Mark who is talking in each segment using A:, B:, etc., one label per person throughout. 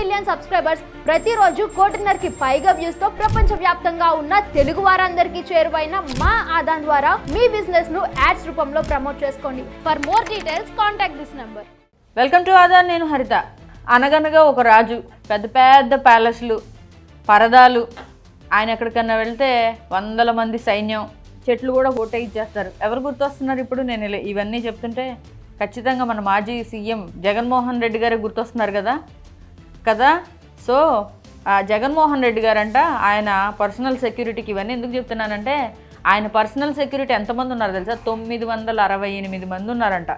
A: Million subscribers ప్రతిరోజు కోటిన్నరకి పైగా వ్యూస్తో ప్రపంచ వ్యాప్తంగా ఉన్న తెలుగు వారందరికీ చేరువైన మా ఆదాన్ ద్వారా మీ బిజినెస్ను యాడ్స్ రూపంలో ప్రమోట్ చేసుకోండి. For more details contact this number
B: welcome to Aadan నేను హరిత. అనగనగా ఒక రాజు పెద్ద పెద్ద ప్యాలెస్లు పరదాలు. ఆయన ఎక్కడికన్నా వెళ్తే వందల మంది సైన్యం చెట్లు కూడా ఓటే ఇచ్చేస్తారు. ఎవరు గుర్తొస్తున్నారు ఇప్పుడు? నేను ఇవన్నీ చెప్తుంటే ఖచ్చితంగా మన మాజీ సీఎం జగన్మోహన్ రెడ్డి గారే గుర్తొస్తున్నారు కదా? కదా? సో జగన్మోహన్ రెడ్డి గారంట ఆయన పర్సనల్ సెక్యూరిటీకి ఇవన్నీ ఎందుకు చెప్తున్నానంటే ఆయన పర్సనల్ సెక్యూరిటీ ఎంతమంది ఉన్నారు తెలుసా? తొమ్మిది వందల అరవై ఎనిమిది మంది ఉన్నారంట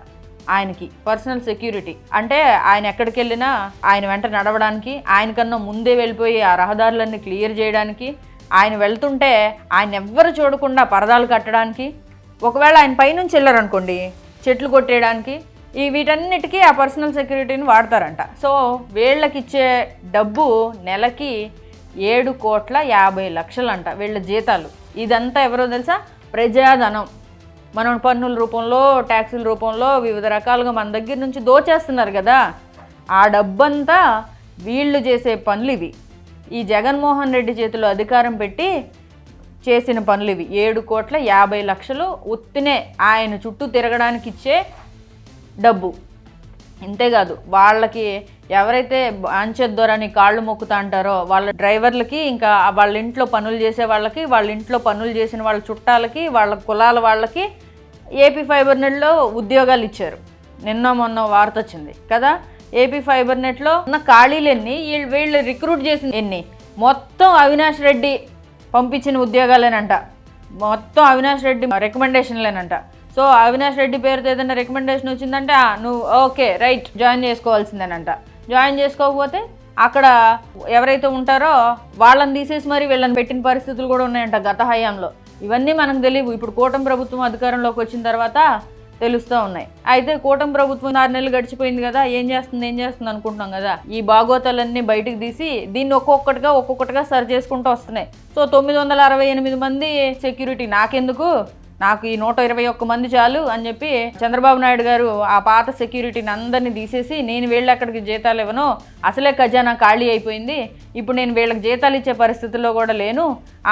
B: ఆయనకి పర్సనల్ సెక్యూరిటీ. అంటే ఆయన ఎక్కడికి వెళ్ళినా ఆయన వెంట నడవడానికి ఆయనకన్నా ముందే వెళ్ళిపోయి ఆ రహదారులన్నీ క్లియర్ చేయడానికి ఆయన వెళ్తుంటే ఆయన ఎవ్వరు చూడకుండా పరదాలు కట్టడానికి ఒకవేళ ఆయన పైనుంచి వెళ్ళారనుకోండి చెట్లు కొట్టేయడానికి ఈ వీటన్నిటికీ ఆ పర్సనల్ సెక్యూరిటీని వాడతారంట. సో వీళ్ళకి ఇచ్చే డబ్బు నెలకి ఏడు కోట్ల యాభై లక్షలంట వీళ్ళ జీతాలు. ఇదంతా ఎవరో తెలుసా? ప్రజాధనం. మనం పన్నుల రూపంలో ట్యాక్సుల రూపంలో వివిధ రకాలుగా మన దగ్గర నుంచి దోచేస్తున్నారు కదా. ఆ డబ్బంతా వీళ్ళు చేసే పనులు ఇవి ఈ జగన్మోహన్ రెడ్డి చేతిలో అధికారం పెట్టి చేసిన పనులు ఇవి ఏడు కోట్ల యాభై లక్షలు ఉత్తినే ఆయన చుట్టూ తిరగడానికి ఇచ్చే డబ్బు. ఇంతేకాదు వాళ్ళకి ఎవరైతే అంచెద్దోరని కాళ్ళు మొక్కుతా అంటారో వాళ్ళ డ్రైవర్లకి ఇంకా వాళ్ళ ఇంట్లో పనులు చేసే వాళ్ళకి వాళ్ళ ఇంట్లో పనులు చేసిన వాళ్ళ చుట్టాలకి వాళ్ళ కులాల వాళ్ళకి ఏపీ ఫైబర్ నెట్లో ఉద్యోగాలు ఇచ్చారు. నిన్న మొన్న వార్త వచ్చింది కదా? ఏపీ ఫైబర్ నెట్లో ఉన్న ఖాళీలు ఎన్ని వీళ్ళు వీళ్ళు రిక్రూట్ చేసిన ఎన్ని? మొత్తం అవినాష్ రెడ్డి పంపించిన ఉద్యోగాలేనంట. మొత్తం అవినాష్ రెడ్డి రికమెండేషన్లేనంట. సో అవినాష్ రెడ్డి పేరుతో ఏదైనా రికమెండేషన్ వచ్చిందంటే నువ్వు ఓకే రైట్ జాయిన్ చేసుకోవాల్సిందేనంట. జాయిన్ చేసుకోకపోతే అక్కడ ఎవరైతే ఉంటారో వాళ్ళని తీసేసి మరి వీళ్ళని పెట్టిన పరిస్థితులు కూడా ఉన్నాయంట గత హయాంలో. ఇవన్నీ మనకు తెలియవు. ఇప్పుడు కూటమి ప్రభుత్వం అధికారంలోకి వచ్చిన తర్వాత తెలుస్తూ ఉన్నాయి. అయితే కూటమి ప్రభుత్వం ఆరు నెలలు గడిచిపోయింది కదా ఏం చేస్తుంది ఏం చేస్తుంది అనుకుంటున్నాం కదా? ఈ బాగోతాలన్నీ బయటకు తీసి దీన్ని ఒక్కొక్కటిగా ఒక్కొక్కటిగా సరి చేసుకుంటూ వస్తున్నాయి. సో తొమ్మిది వందల అరవై ఎనిమిది మంది సెక్యూరిటీ నాకెందుకు? నాకు ఈ నూట ఇరవై ఒక్క మంది చాలు అని చెప్పి చంద్రబాబు నాయుడు గారు ఆ పాత సెక్యూరిటీని అందరినీ తీసేసి నేను వీళ్ళు అక్కడికి జీతాలు ఇవ్వను అసలే ఖజానా ఖాళీ అయిపోయింది ఇప్పుడు నేను వీళ్ళకి జీతాలు ఇచ్చే పరిస్థితుల్లో కూడా లేను.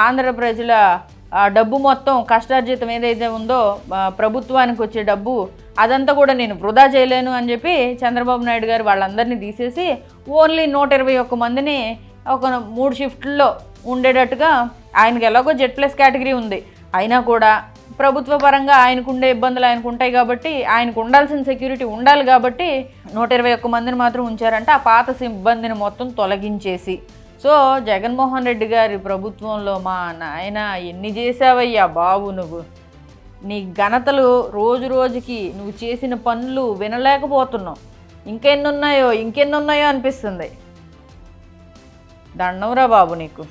B: ఆంధ్ర ప్రజల డబ్బు మొత్తం కష్టార్జితం ఏదైతే ఉందో ప్రభుత్వానికి వచ్చే డబ్బు అదంతా కూడా నేను వృధా చేయలేను అని చెప్పి చంద్రబాబు నాయుడు గారు వాళ్ళందరినీ తీసేసి ఓన్లీ నూట ఇరవై ఒక్క మందిని ఒక మూడు షిఫ్ట్లో ఉండేటట్టుగా ఆయనకి ఎలాగో జెడ్ ప్లస్ కేటగిరీ ఉంది. అయినా కూడా ప్రభుత్వ పరంగా ఆయనకు ఉండే ఇబ్బందులు ఆయనకు ఉంటాయి కాబట్టి ఆయనకు ఉండాల్సిన సెక్యూరిటీ ఉండాలి కాబట్టి నూట ఇరవై ఒక్క మందిని మాత్రం ఉంచారంటే. ఆ పాత సిబ్బందిని మొత్తం తొలగించేసి. సో జగన్మోహన్ రెడ్డి గారి ప్రభుత్వంలో మా నాయన ఎన్ని చేసావయ్యా బాబు నువ్వు? నీ ఘనతలు రోజు రోజుకి నువ్వు చేసిన పనులు వినలేకపోతున్నావు. ఇంకెన్నున్నాయో ఇంకెన్నున్నాయో ఇంకెన్ని ఉన్నాయో అనిపిస్తుంది దండంరా బాబు నీకు.